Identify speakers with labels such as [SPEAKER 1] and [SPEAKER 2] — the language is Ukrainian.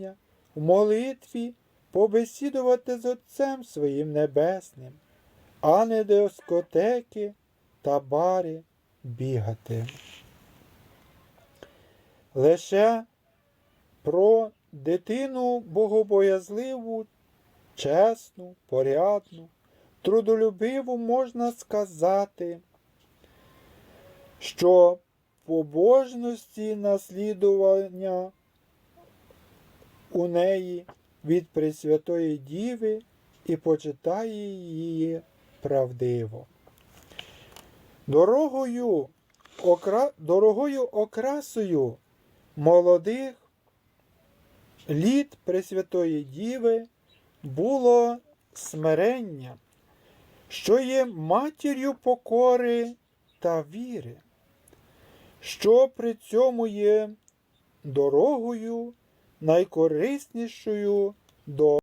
[SPEAKER 1] бажання в молитві побесідувати з Отцем своїм Небесним, а не дискотеки та бари бігати. Лише про дитину богобоязливу, чесну, порядну, трудолюбиву можна сказати, що побожності наслідування у неї від Пресвятої Діви і почитає її правдиво. Дорогою, окра... Дорогою окрасою молодих літ Пресвятої Діви було смирення, що є матір'ю покори та віри, що при цьому є дорогою найкориснішою до